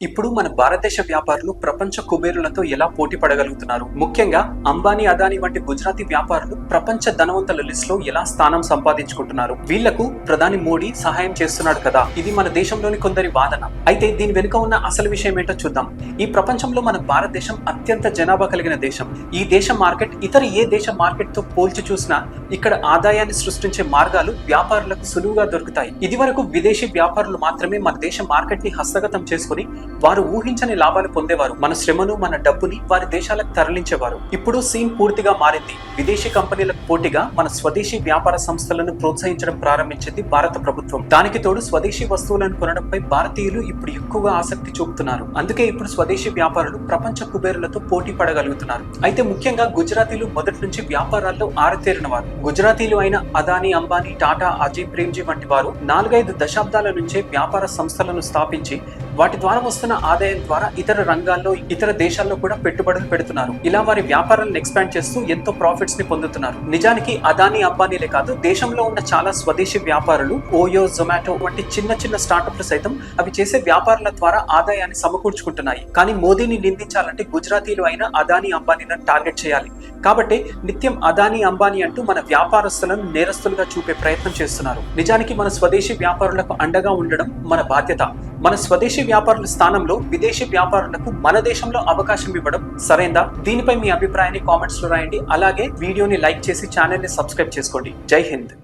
ఇప్పుడు మన భారతదేశ వ్యాపారులు ప్రపంచ కుబేరులతో ఎలా పోటీ పడగలుగుతున్నారు? ముఖ్యంగా అంబానీ అదానీ వంటి గుజరాతీ వ్యాపారులు ప్రపంచ ధనవంతుల లిస్ట్లో ఎలా స్థానం సంపాదించుకుంటున్నారు? వీళ్ళకు ప్రధాని మోడీ సహాయం చేస్తున్నాడు కదా? ఇది మన దేశంలోని కొందరి వాదన. అయితే దీని వెనుక ఉన్న అసలు విషయం ఏంటో చూద్దాం. ఈ ప్రపంచంలో మన భారతదేశం అత్యంత జనాభా కలిగిన దేశం. ఈ దేశ మార్కెట్ ఇతర ఏ దేశ మార్కెట్తో పోల్చి చూసినా ఇక్కడ ఆదాయాన్ని సృష్టించే మార్గాలు వ్యాపారులకు సులువుగా దొరుకుతాయి. ఇది వరకు విదేశీ వ్యాపారులు మాత్రమే మన దేశ మార్కెట్ని హస్తగతం చేసుకుని వారు ఊహించని లాభాలు పొందేవారు. మన శ్రమను మన డబ్బుని వారి దేశాలకు తరలించేవారు. ఇప్పుడు సీన్ పూర్తిగా మారింది. విదేశీ కంపెనీలకు పోటీగా మన స్వదేశీ వ్యాపార సంస్థలను ప్రోత్సహించడం ప్రారంభించింది భారత ప్రభుత్వం. దానికి తోడు స్వదేశీ వస్తువులను కొనడంపై భారతీయులు ఇప్పుడు ఎక్కువగా ఆసక్తి చూపుతున్నారు. అందుకే ఇప్పుడు స్వదేశీ వ్యాపారులు ప్రపంచ కుబేరులతో పోటీ పడగలుగుతున్నారు. అయితే ముఖ్యంగా గుజరాతీలు మొదటి నుంచి వ్యాపారాల్లో ఆరతేరిన వారు గుజరాతీలు అయిన అదానీ అంబానీ టాటా అజయ్ ప్రేమ్జీ వంటి వారు నాలుగైదు దశాబ్దాల నుంచే వ్యాపార సంస్థలను స్థాపించి వాటి ద్వారా వస్తున్న ఆదాయం ద్వారా ఇతర రంగాల్లో ఇతర దేశాల్లో కూడా పెట్టుబడులు పెడుతున్నారు. ఇలా వారి వ్యాపారాలను ఎక్స్పాండ్ చేస్తూ ఎంతో ప్రాఫిట్స్ని పొందుతున్నారు. నిజానికి అదానీ అంబానీలే కాదు దేశంలో ఉన్న చాలా స్వదేశీ వ్యాపారులు ఓయో జొమాటో వంటి చిన్న చిన్న స్టార్టప్లు సైతం అవి చేసే వ్యాపారాల ద్వారా ఆదాయాన్ని సమకూర్చుకుంటున్నాయి. కానీ మోదీని నిందించాలంటే గుజరాతీలు అయిన అదానీ అంబానీలను టార్గెట్ చేయాలి. కాబట్టి నిత్యం అదానీ అంబానీ అంటూ మన వ్యాపారస్తులను నేరస్తులుగా చూపే ప్రయత్నం చేస్తున్నారు. నిజానికి మన స్వదేశీ వ్యాపారులకు అండగా ఉండడం మన బాధ్యత. మన స్వదేశీ వ్యాపారుల స్థానంలో విదేశీ వ్యాపారులకు మన దేశంలో అవకాశం ఇవ్వడం సరైందా? దీనిపై మీ అభిప్రాయాన్ని కామెంట్స్లో రాయండి. అలాగే వీడియోని లైక్ చేసి ఛానల్ని సబ్స్క్రైబ్ చేసుకోండి. జై హింద్.